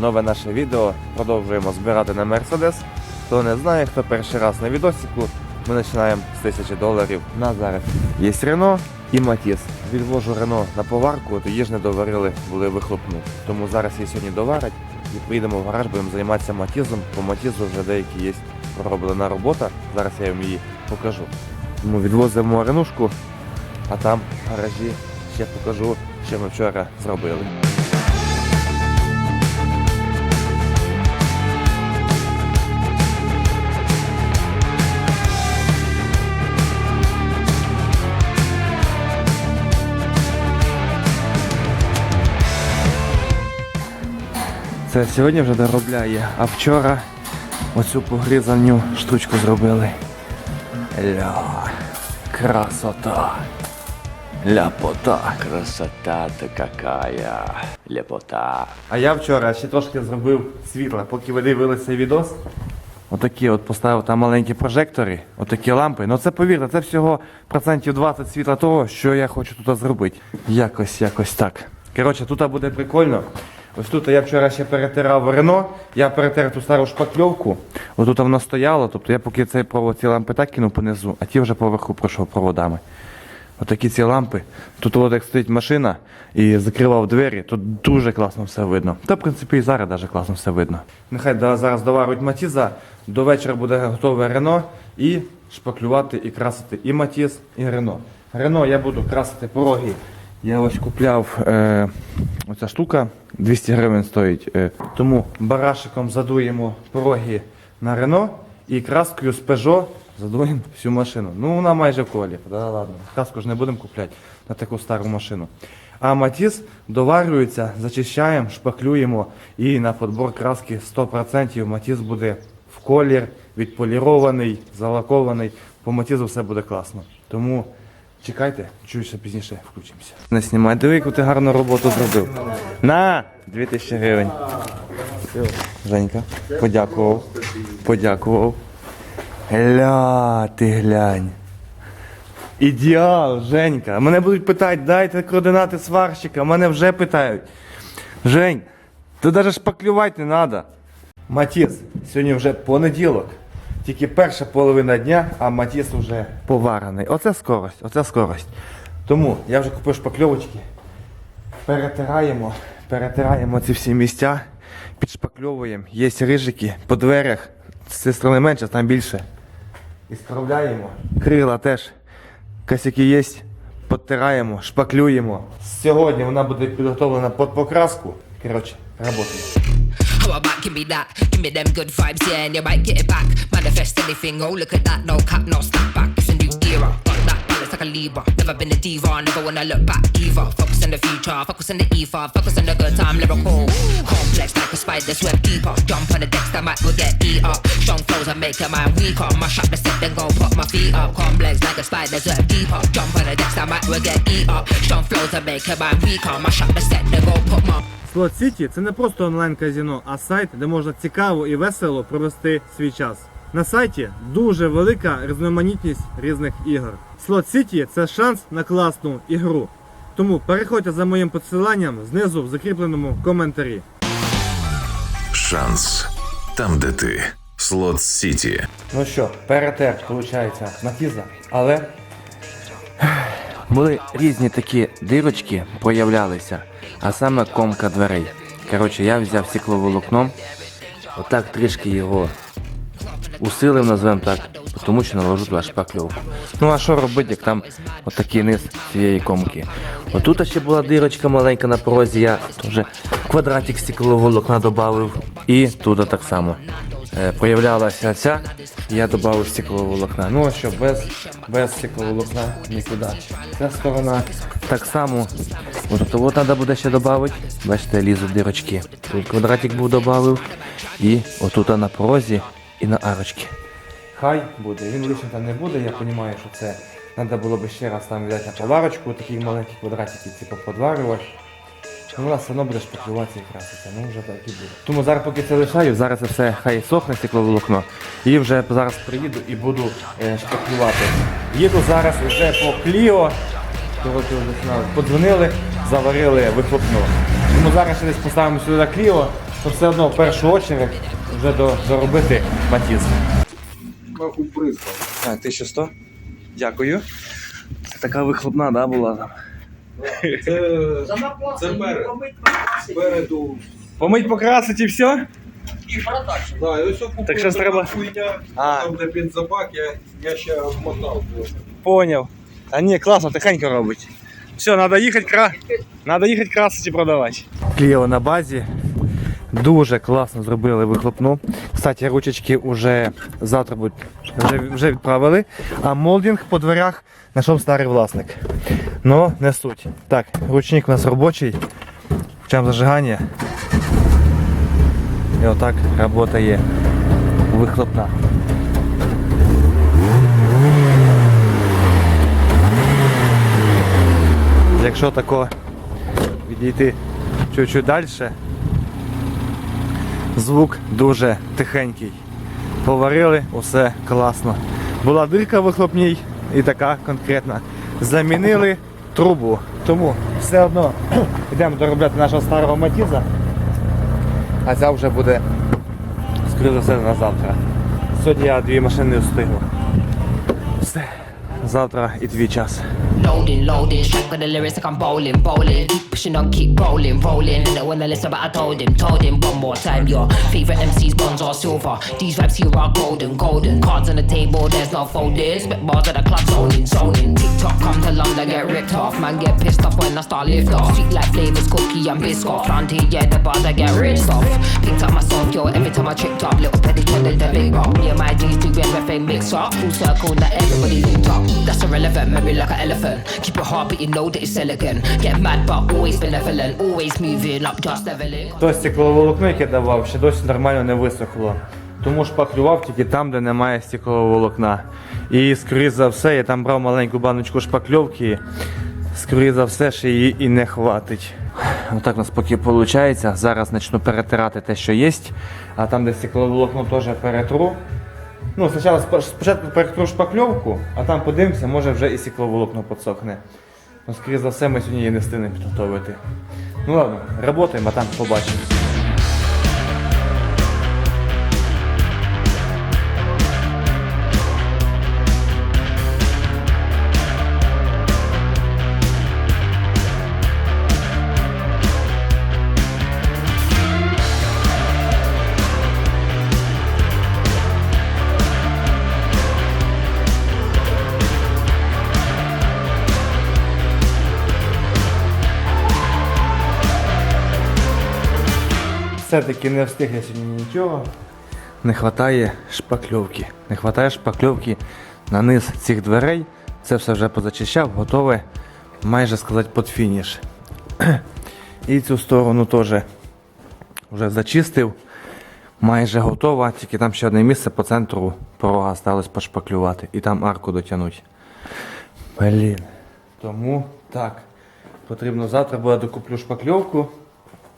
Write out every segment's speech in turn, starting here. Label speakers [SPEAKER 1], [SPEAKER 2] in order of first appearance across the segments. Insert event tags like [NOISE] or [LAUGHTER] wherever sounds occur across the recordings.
[SPEAKER 1] Нове наше відео. Продовжуємо збирати на Мерседес. Хто не знає, хто перший раз на відосику, ми починаємо з 1000 доларів на зараз. Є Рено і Матіс. Відвожу Рено на поварку, тоді ж не доварили, були вихлопну. Тому зараз її сьогодні доварять і приїдемо в гараж, будемо займатися Матізом. По Матізу вже деякі є пророблена робота. Зараз я вам її покажу. Тому відвозимо Ренушку, а там в гаражі ще покажу, що ми вчора зробили. Це сьогодні вже доробляє, а вчора оцю погрізанню штучку зробили. Ля, красота. Ляпота.
[SPEAKER 2] Красота-то какая, лепота.
[SPEAKER 1] А я вчора ще трошки зробив світла, поки ви дивилися цей відос. Отакі от поставив там маленькі прожектори, отакі лампи. Ну це повірте, це всього процентів 20 світла того, що я хочу тут зробити. Якось, якось так. Коротше, тут буде прикольно. Ось тут я вчора ще перетирав Рено, я перетер ту стару шпакльовку. Отут воно стояло, тобто я поки цей провод ці лампи так кинув понизу, а ті вже поверху пройшов проводами. Отакі ці лампи. Тут от як стоїть машина і закривав двері, тут дуже класно все видно. Та, в принципі, і зараз дуже класно все видно. Нехай да, зараз доваруть Матіза, до вечора буде готове Рено і шпаклювати і красити і Матіз, і Рено. Рено я буду красити пороги. Я ось купляв е, оця штука, 200 гривень стоїть. Е, тому барашиком задуємо пороги на Рено і краскою з Peugeot задуємо всю машину. Ну, вона майже в колі. Да, ладно. Краску ж не будемо купляти на таку стару машину. А Матіс доварюється, зачищаємо, шпаклюємо і на подбор краски 100% Матіс буде в колір, відполірований, залакований. По Матізу все буде класно. Тому чекайте, ще пізніше включимося. Не знімай, диви, яку ти гарну роботу зробив. На! 2000 гривень. Женька, подякував. Подякував. Гля, ти глянь. Ідеал, Женька. Мене будуть питати, дайте координати сварщика. Мене вже питають. Жень, ти навіть шпаклювати не треба. Матіс, сьогодні вже понеділок. Тільки перша половина дня, а Матіс вже поварений. Оце скорость, оце скорость. Тому я вже купив шпакльовочки. Перетираємо, перетираємо ці всі місця, підшпакльовуємо. Є рижики по дверях. З цієї сторони менше, там більше. І справляємо. Крила теж. Косяки є. Підтираємо, шпаклюємо. Сьогодні вона буде підготовлена під покраску. Коротше, працюємо.
[SPEAKER 3] How about give me that? Give me them good vibes, yeah, and you might get it back. Manifest anything, oh look at that, no cap, no snap back. It's a new era, got that balance like a Libra. Never been a diva, never wanna look back either. Focus on the future, focus on the ether, focus on the good time, lyrical. Complex like a spider's web deeper. Jump on the decks, that might will get eat up. Strong flows, I make your mind weaker. Mash up the set, then go pop my feet up. Complex like a spider's web deeper. Jump on the decks, that might will get eat up. Strong flows, I make your mind weaker. Mash up the set, then go pop my
[SPEAKER 4] Slot City – це не просто онлайн-казіно, а сайт, де можна цікаво і весело провести свій час. На сайті дуже велика різноманітність різних ігор. Slot City – це шанс на класну ігру. Тому переходьте за моїм посиланням знизу в закріпленому коментарі.
[SPEAKER 5] Шанс. Там, де ти. Слот Сіті.
[SPEAKER 1] Ну що, перетер, виходить, Матіза. Але були різні такі дирочки, проявлялися, а саме комка дверей. Коротше, я взяв стекловолокно, отак трішки його усилив, назвемо так, тому що наложу туди шпакльовку. Ну а що робити, як там отакий низ цієї комки. Отут ще була дирочка маленька на порозі, я теж квадратик стекловолокна додав. І тут так само. Е, проявлялася ця, я додав стекловолокна. Ну що, без, без стекловолокна нікуди. Ця сторона так само. От, от треба буде ще додати. Бачите, лізуть дирочки. Тут квадратик був додав. І отут на порозі і на арочки. Хай буде. Він лише там не буде, я розумію, що це треба було б ще раз там взяти на поварочку, такі маленькі квадратики типу подварювати. Ну, у нас все одно буде шпаклюватися і краситься, ну вже так і буде. Тому зараз поки це лишаю, зараз це все хай сохне стекловолокно. І вже зараз приїду і буду е, шпаклювати. Їду зараз вже по Кліо. Коротше. Подзвонили, заварили вихлопну. Тому зараз ще десь поставимо сюди кліо, то все одно в першу очередь вже до, доробити матіз. Так, 1100. Дякую. Це така вихлопна, да, була там.
[SPEAKER 6] Це перед. Спереду.
[SPEAKER 1] Помить покрасить і все?
[SPEAKER 6] Да, і ось купив
[SPEAKER 1] Так щось
[SPEAKER 6] така
[SPEAKER 1] треба-
[SPEAKER 6] хуйня,
[SPEAKER 1] А.
[SPEAKER 6] там де бензобак, я, я ще обмотав.
[SPEAKER 1] Поняв. А ні, класно, тихенько робить. Все, треба їхати кра... Надо їхати красити і продавати. Кліо на базі. Дуже класно зробили вихлопну. Кстати, ручечки вже завтра будуть вже, вже відправили. А молдинг по дверях знайшов старий власник. Ну, не суть. Так, ручник у нас робочий. Включаємо зажигання. І отак робота є. Вихлопна. Якщо тако відійти чуть-чуть далі, звук дуже тихенький. Поварили, усе класно. Була дирка вихлопній і така конкретна. Замінили трубу. Тому все одно [CLEARS THROAT] йдемо доробляти нашого старого матіза. А ця вже буде, скоріше за все, на завтра. Сьогодні я дві машини встигну. Все. Завтра і твій час.
[SPEAKER 3] Loading, loading, straight with the lyrics like I'm bowling, bowling. Pushing on, keep rolling, rolling. Didn't wanna listen, but I told him, told him one more time. Your favorite MCs, bronze or silver. These raps here are golden, golden. Cards on the table, there's no folding. Spit bars at the club, zoning, zoning. TikTok come to London, get ripped off. Man, get pissed off when I start lift off. Sweet like flavors, cookie and biscuit. Round here, yeah, the bars I get ripped off. Picked up my song, yo, every time I tripped up. Little petty tended the big rock. Me and my G's do everything mix up. Full circle, not everybody linked up. That's irrelevant, memory like an elephant. Keep your heart beating, know that it's elegant. Get mad, but always benevolent. Always moving up, just leveling.
[SPEAKER 1] То стекловолокно, яке давав, ще досі нормально не висохло. Тому шпаклював тільки там, де немає стеклового волокна. І скоріше за все, я там брав маленьку баночку шпакльовки. Скоріше за все, ще її і не хватить. Отак у нас поки виходить. Зараз почну перетирати те, що є. А там, де стекловолокно теж перетру. Ну, спочатку, спо- спочатку перетру шпакльовку, а там подивимося, може вже і стекловолокно підсохне. Ну, скоріше за все, ми сьогодні її не встигнемо підготовити. Ну ладно, працюємо, а там побачимо. Все-таки не встиг я сьогодні нічого. Не вистачає шпакльовки. Не вистачає шпакльовки на низ цих дверей. Це все вже позачищав, готове, майже сказати, під фініш. І цю сторону теж вже зачистив. Майже готова, тільки там ще одне місце по центру порога сталося пошпаклювати і там арку дотягнути. Блін. Тому так. Потрібно завтра буде докуплю шпакльовку,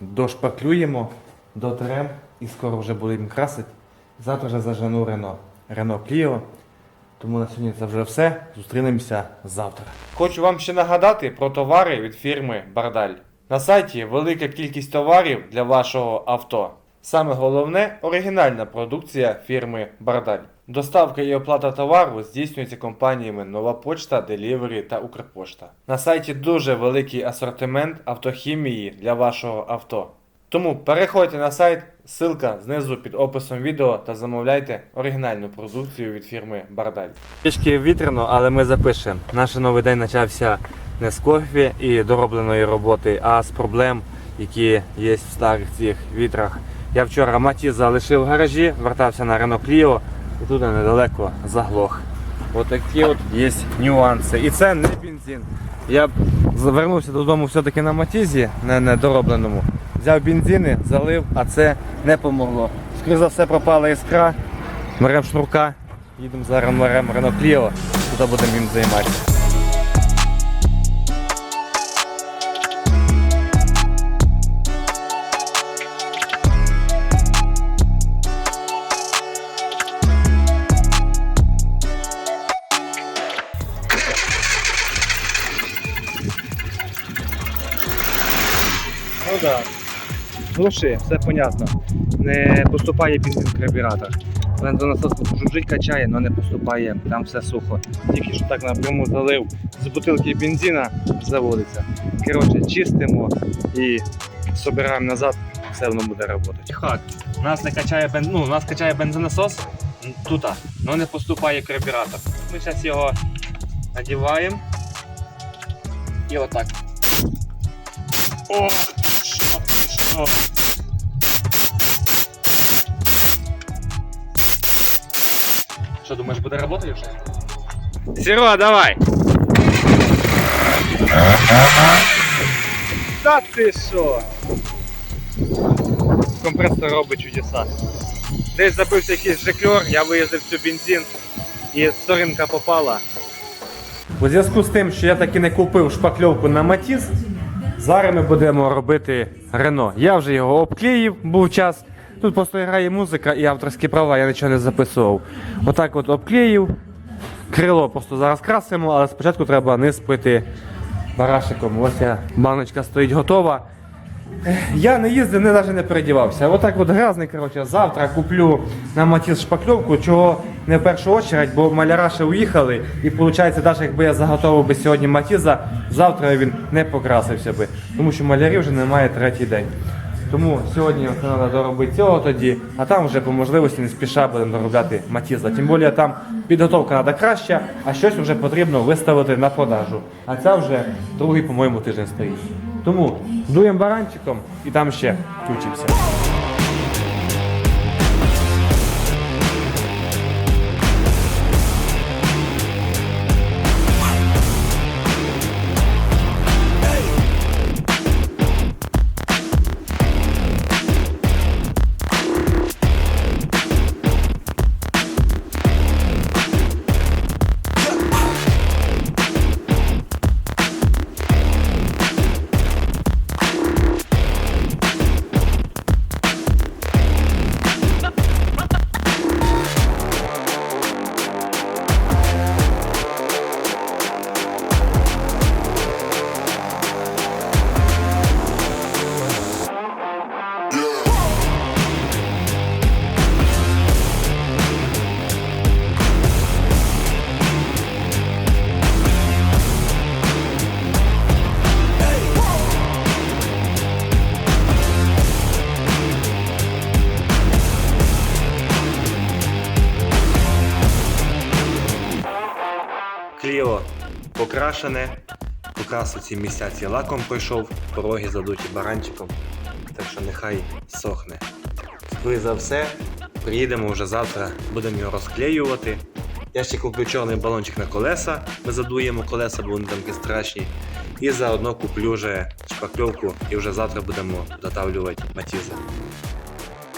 [SPEAKER 1] дошпаклюємо, дотрем і скоро вже будемо красити. Завтра вже зажену Рено. Рено Кліо. Тому на сьогодні це вже все. Зустрінемося завтра. Хочу вам ще нагадати про товари від фірми Бардаль. На сайті велика кількість товарів для вашого авто. Саме головне оригінальна продукція фірми Бардаль. Доставка і оплата товару здійснюється компаніями Нова Почта, Delivery та Укрпошта. На сайті дуже великий асортимент автохімії для вашого авто. Тому переходьте на сайт, ссылка знизу під описом відео та замовляйте оригінальну продукцію від фірми Бардаль. Трішки вітряно, але ми запишемо. Наш новий день почався не з кофі і доробленої роботи, а з проблем, які є в старих цих вітрах. Я вчора маті залишив в гаражі, вертався на Renault Clio і тут недалеко заглох. От такі от є нюанси. І це не бензин. Я б завернувся додому все-таки на матізі, не недоробленому. Взяв бензини, залив, а це не помогло. Скоріше за все пропала іскра, беремо шнурка, їдемо зараз беремо Рено Кліо, туди будемо їм займатися. Глуши, все понятно. Не поступає бензин в карбюратор. Бензонасос жужжить качає, але не поступає, там все сухо. Тільки що так напряму залив з бутилки бензина, заводиться. Коротше, чистимо і собираємо назад, все воно буде працювати. Хак, у нас не качає бен... ну, у нас качає бензонасос тут, але не поступає карбюратор. Ми зараз його надіваємо і отак. О, що пішло. Що думаєш, буде працювати вже? Серега, давай! Та ти що? Компресор робить чудеса. Десь забився якийсь жикльор, я виїздив цю бензин і сторінка попала. У зв'язку з тим, що я таки не купив шпакльовку на Матіз, зараз ми будемо робити Рено. Я вже його обклеїв, був час. Тут просто грає музика і авторські права, я нічого не записував. Отак от обклеїв. Крило просто зараз красимо, але спочатку треба низ пити барашиком. Ось я, баночка стоїть готова. Я не їздив, не навіть не передівався. Отак от грязний, коротше, завтра куплю на матіс шпакльовку, чого не в першу очередь, бо маляра ще уїхали. І виходить, навіть якби я заготовив би сьогодні матіза, завтра він не покрасився би. Тому що малярів вже немає третій день. Тому сьогодні треба доробити цього тоді, а там вже по можливості не спіша будемо доробляти матіза. Тим більше там підготовка треба краща, а щось вже потрібно виставити на продажу. А ця вже другий, по-моєму, тиждень стоїть. Тому дуємо баранчиком і там ще включимося. Покрашене, ці місця ці лаком пройшов, пороги задуті баранчиком, так що нехай сохне. Скоріше за все, приїдемо вже завтра, будемо його розклеювати. Я ще куплю чорний балончик на колеса, ми задуємо колеса, бо вони там страшні. І заодно куплю вже шпакльовку і вже завтра будемо дотавлювати матіза.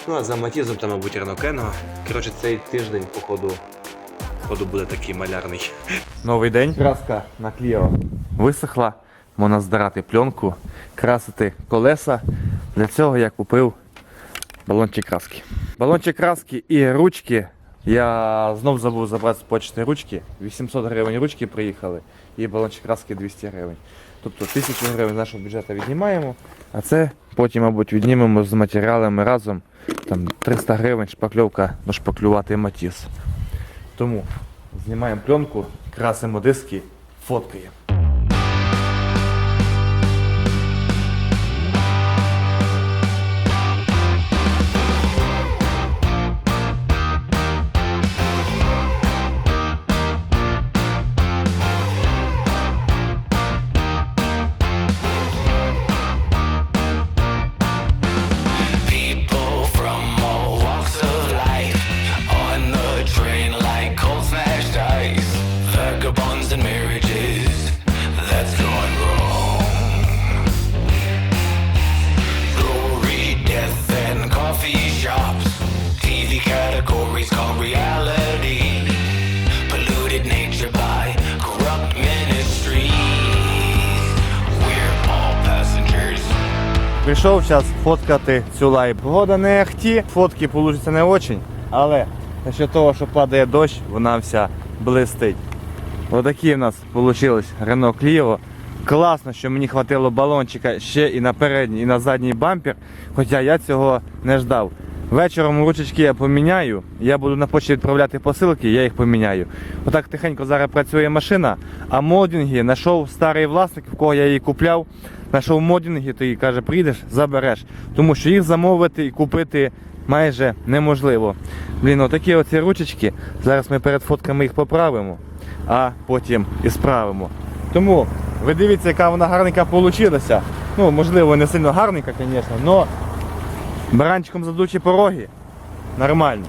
[SPEAKER 1] Ну а за матізом там, мабуть, Рено Кено. Коротше, цей тиждень, походу, походу буде такий малярний. Новий день. Краска на Кліо висохла. Можна здирати пленку, красити колеса. Для цього я купив балончик краски. Балончик краски і ручки. Я знов забув забрати з почти ручки. 800 гривень ручки приїхали і балончик краски 200 гривень. Тобто 1000 гривень з нашого бюджету віднімаємо, а це потім, мабуть, віднімемо з матеріалами разом. Там 300 гривень шпакльовка нашпаклювати матіс. Тому знімаємо пленку, красимо диски, фоткаємо. Прийшов час фоткати цю лайб. Погода не ахті, фотки получаться не очень, але за того, що падає дощ, вона вся блистить. Отакі в нас вийшли Renault Clio. Класно, що мені хватило балончика ще і на передній, і на задній бампер, хоча я цього не ждав. Вечором ручечки я поміняю, я буду на почті відправляти посилки, я їх поміняю. Отак тихенько зараз працює машина, а модінги знайшов старий власник, в кого я її купляв, модінги, то і каже, прийдеш, забереш. Тому що їх замовити і купити майже неможливо. Блін, отакі оці ручечки. Зараз ми перед фотками їх поправимо, а потім і справимо. Тому ви дивіться, яка вона гарненька вийшла. Ну, можливо, не сильно гарненька, звісно, але баранчиком задучі пороги. Нормально.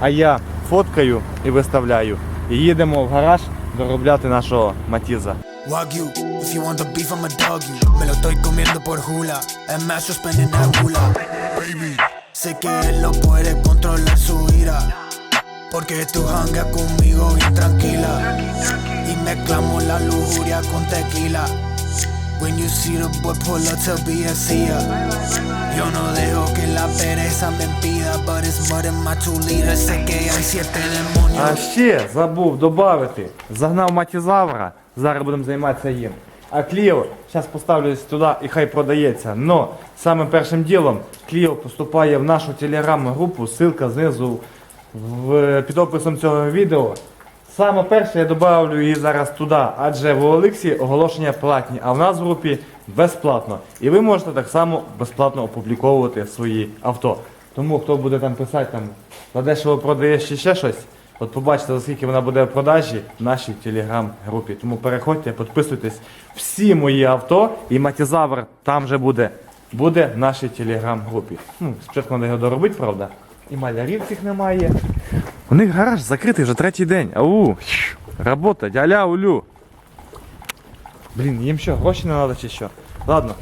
[SPEAKER 1] А я фоткаю і виставляю. І їдемо в гараж доробляти нашого матіза.
[SPEAKER 7] Wagyu, if you want the beef, I'ma dog you. Me lo estoy comiendo por hula. Es más, yo spending that hula. Baby, sé que él no puede controlar su ira. Porque tú hangas conmigo bien tranquila. Y mezclamos la lujuria con tequila. When you see the boy pull up to be a seer. Yo no dejo que la pereza me impida, but it's more than my two liters. Sé que hay siete demonios.
[SPEAKER 1] А ще забув додати. Загнав матізавра, Зараз будемо займатися їм. А Кліо, зараз поставлюсь туди і хай продається. Но самим першим ділом Кліо поступає в нашу телеграм-групу, ссылка знизу в, під описом цього відео. Саме перше я додавлю її зараз туди, адже в Олексі оголошення платні, а в нас в групі безплатно. І ви можете так само безплатно опубліковувати свої авто. Тому хто буде там писати там задешево продаєш чи ще щось, от побачите, за скільки вона буде в продажі в нашій телеграм-групі. Тому переходьте, підписуйтесь. Всі мої авто і матізавр там же буде. Буде в нашій телеграм-групі. Ну, спочатку треба його доробити, правда. І малярів цих немає. У них гараж закритий вже третій день. Ау, робота, дяля улю. Блін, їм що, гроші не треба чи що? Ладно,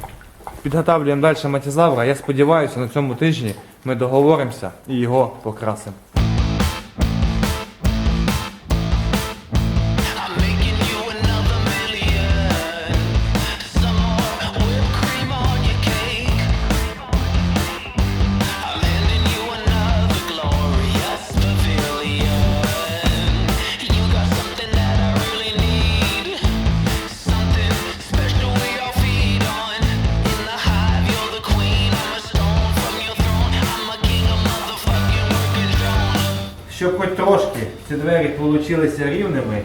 [SPEAKER 1] підготовлюємо далі матізавра. Я сподіваюся, на цьому тижні ми договоримося і його покрасимо. Трошки ці двері получилися рівними,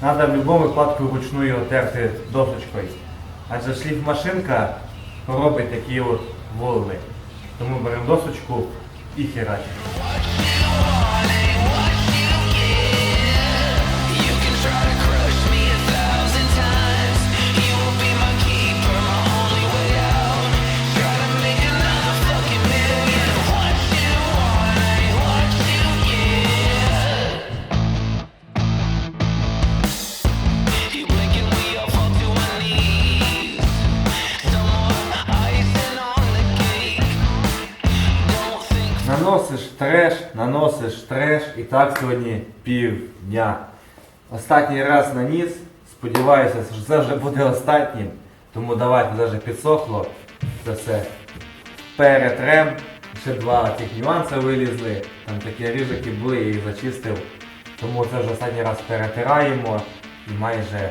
[SPEAKER 1] треба в будь-якому випадку вручну отерти терти досочкою. Адже шліфмашинка робить такі от волни. Тому беремо досочку і херачимо. Наносиш треш і так сьогодні півдня. Останній раз наніс, сподіваюся, що це вже буде останнім. Тому давайте вже підсохло. Це все перетрем. Ще два цих нюанси вилізли. Там такі ріжики були, я їх зачистив. Тому це вже останній раз перетираємо і майже,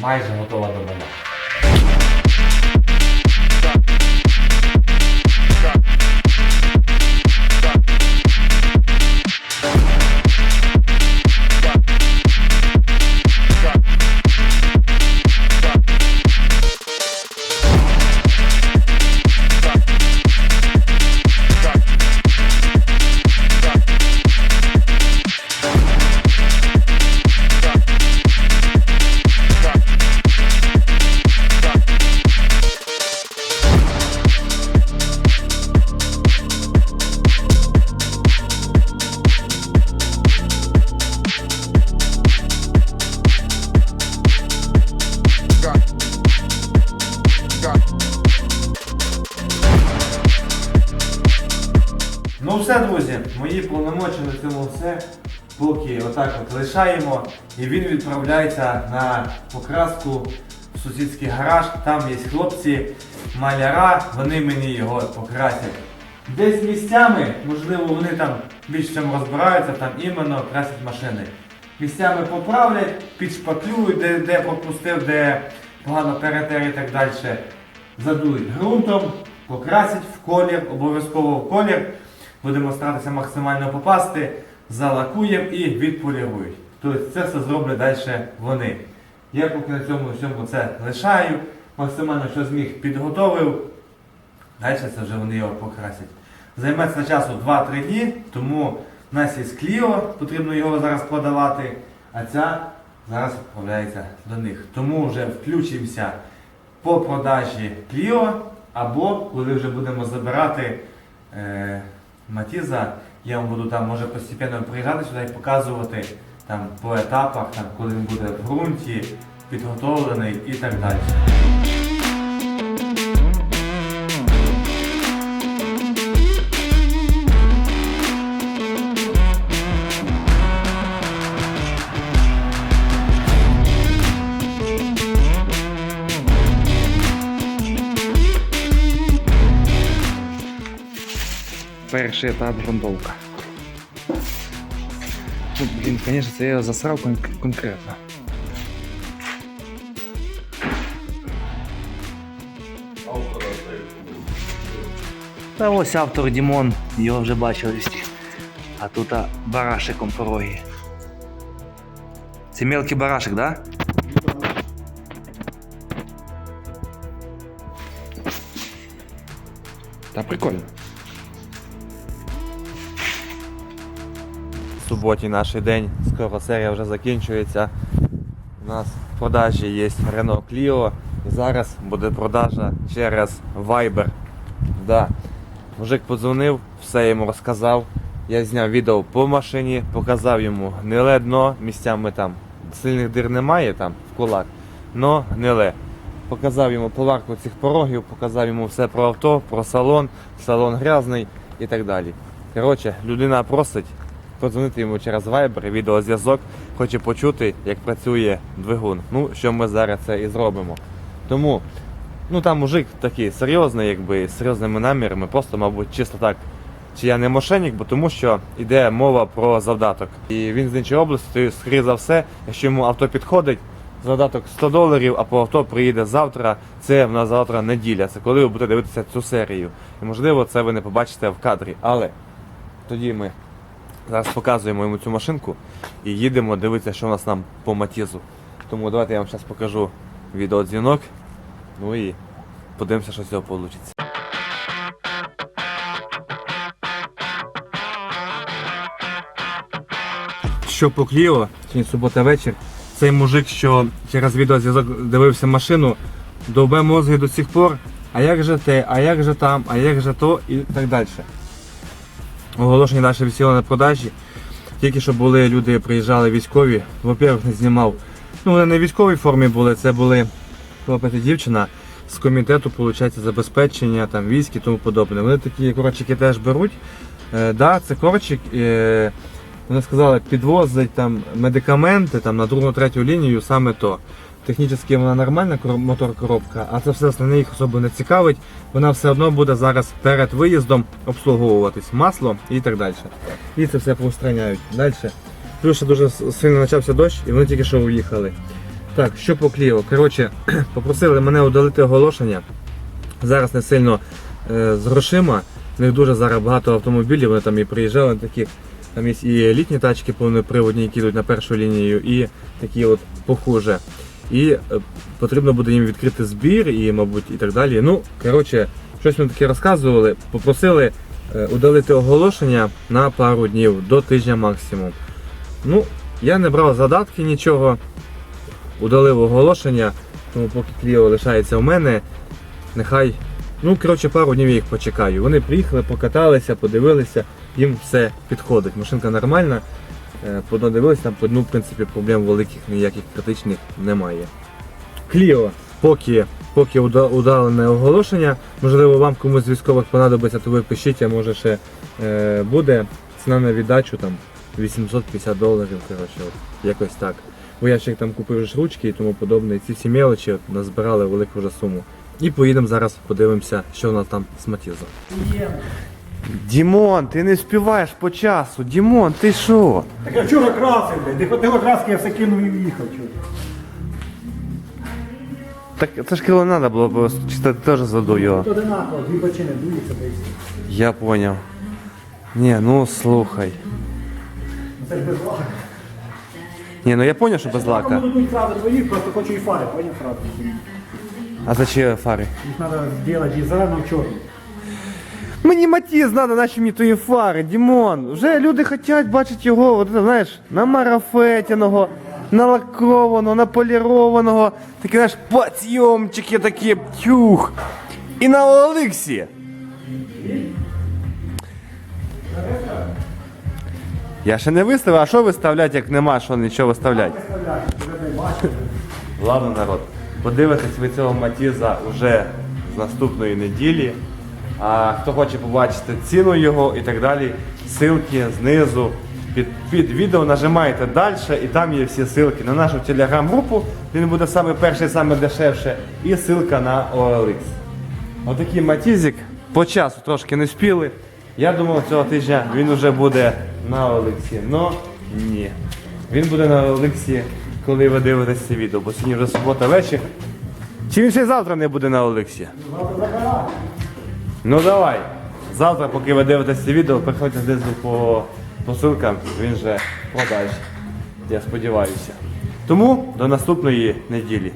[SPEAKER 1] майже готова до мене. Отак от лишаємо. І він відправляється на покраску в сусідський гараж. Там є хлопці, маляра, вони мені його покрасять. Десь місцями, можливо, вони там більш цьому розбираються, там іменно красять машини. місцями поправлять, підшпаклюють, де, де пропустив, де погано перетер і так далі. Задують ґрунтом, покрасять в колір, обов'язково в колір. Будемо старатися максимально попасти, залакуємо і відполірують. Тобто це все зроблять далі вони. Я поки на цьому всьому це лишаю, максимально що зміг підготовив. Далі це вже вони його покрасять. Займеться часу 2-3 дні, тому в нас є Кліо, потрібно його зараз продавати, а ця зараз відправляється до них. Тому вже включимося по продажі Кліо, або коли вже будемо забирати е, Матіза, я вам буду там може постійно приїжджати сюди і показувати там по етапах, там, коли він буде в ґрунті, підготовлений і так далі. Перший етап грунтовка. Ну, блін, звісно, це я засрав кон- конкретно.
[SPEAKER 8] Та ось автор Дімон, його вже бачили всі. А тут а, барашиком пороги. Це мелкий барашек, да?
[SPEAKER 1] Та прикольно. Суботі наш день, скоро серія вже закінчується. У нас в продажі є Renault Clio. І зараз буде продажа через Viber. Да. Мужик подзвонив, все йому розказав. Я зняв відео по машині, показав йому гниле дно, місцями там сильних дир немає там в кулак, но гниле. Показав йому поварку цих порогів, показав йому все про авто, про салон, салон грязний і так далі. Коротше, людина просить подзвонити йому через Viber, відеозв'язок, хоче почути, як працює двигун. Ну, що ми зараз це і зробимо. Тому, ну там мужик такий серйозний, якби з серйозними намірами, просто, мабуть, чисто так. Чи я не мошенник, бо тому що йде мова про завдаток. І він з іншої області, скоріше за все, якщо йому авто підходить, задаток 100 доларів, а по авто приїде завтра. Це в нас завтра неділя. Це коли ви будете дивитися цю серію. І можливо, це ви не побачите в кадрі. Але тоді ми зараз показуємо йому цю машинку і їдемо дивитися, що у нас там по матізу. Тому давайте я вам зараз покажу відеодзвінок. Ну і подивимося, що з цього вийде. Що по Кліо, сьогодні субота вечір. Цей мужик, що через відеозв'язок дивився машину, довбе мозги до сих пор. А як же те, а як же там, а як же то і так далі. Оголошення далі висіло на продажі. Тільки що були люди, приїжджали військові. Во-первых, не знімав. Ну, вони не в військовій формі були, це були хлопець і дівчина з комітету, виходить, забезпечення, там, військ і тому подобне. Вони такі коротчики теж беруть. Е, да, це корчик. Е, вони сказали, підвозить там медикаменти там, на другу третю лінію саме то. Технічно вона нормальна мотор коробка, а це все основне їх особо не цікавить. Вона все одно буде зараз перед виїздом обслуговуватись масло і так далі. І це все поустраняють. Далі. Плюс ще дуже сильно почався дощ, і вони тільки що уїхали. Так, що по Кліо? Коротше, [CLEARS THROAT] попросили мене удалити оголошення. Зараз не сильно е, з грошима. В них дуже зараз багато автомобілів, вони там і приїжджали такі. Там є і літні тачки повноприводні, які йдуть на першу лінію, і такі от похуже. І е, потрібно буде їм відкрити збір і, мабуть, і так далі. Ну, коротше, щось ми таке розказували. Попросили е, удалити оголошення на пару днів до тижня максимум. Ну, я не брав задатки нічого, удалив оголошення, тому поки Кліо лишається у мене, нехай. Ну, коротше, пару днів я їх почекаю. Вони приїхали, покаталися, подивилися, їм все підходить. Машинка нормальна. Е, Подивилися, там дну, в принципі, проблем великих ніяких критичних немає. Кліо, поки, поки удалене оголошення, можливо, вам комусь з військових понадобиться, то ви пишіть, а може ще е, буде ціна на віддачу там 850 доларів, коротше, от, якось так. Бо я ще там купив ж ручки і тому подобне. І ці всі мелочі назбирали велику вже суму. І поїдемо зараз, подивимося, що у нас там з Матізом. Дімон, ти не співаєш по часу. Дімон, ти що?
[SPEAKER 9] Так я вчора красив, блядь. Де хватило краски, я все кинув і в'їхав.
[SPEAKER 1] Так це ж кіло треба було просто. Чи ти теж задув його?
[SPEAKER 9] То одинаково, дві бочини дуються, та й все.
[SPEAKER 1] Я поняв. Ні, ну слухай.
[SPEAKER 9] Ну, Це ж без лака.
[SPEAKER 1] Ні, ну я поняв, що без
[SPEAKER 9] Кому
[SPEAKER 1] лака.
[SPEAKER 9] дадуть фрази твої, просто хочу і фари, поняв фрази.
[SPEAKER 1] А за чиї фари?
[SPEAKER 9] Їх треба зробити в чорну.
[SPEAKER 1] Мені матіз треба, наче мені тої фари, Дімон. Вже люди хочуть бачити його, от, знаєш, намарафетяного, налакованого, наполірованого, такі, знаєш, подйомчики такі, тюх. І на Олексі. Я ще не виставив, а що виставляти, як нема, що нічого виставляти? Ладно, народ. Подивитесь ви цього Матіза вже з наступної неділі. А хто хоче побачити ціну його і так далі, ссылки знизу під, під відео нажимаєте далі, і там є всі ссылки на нашу телеграм-групу. Він буде саме перший, саме дешевше, і ссылка на OLX. Отакий матізик. По часу трошки не спіли. Я думав, цього тижня він вже буде на Олексі. Но ні. Він буде на Олексі, коли ви дивитесь це відео, бо сьогодні вже субота вечір. Чи він ще й завтра не буде на Олексі? Ну давай. Завтра, поки ви дивитесь це відео, приходьте знизу по посилкам, він вже подасть. Я сподіваюся. Тому до наступної неділі.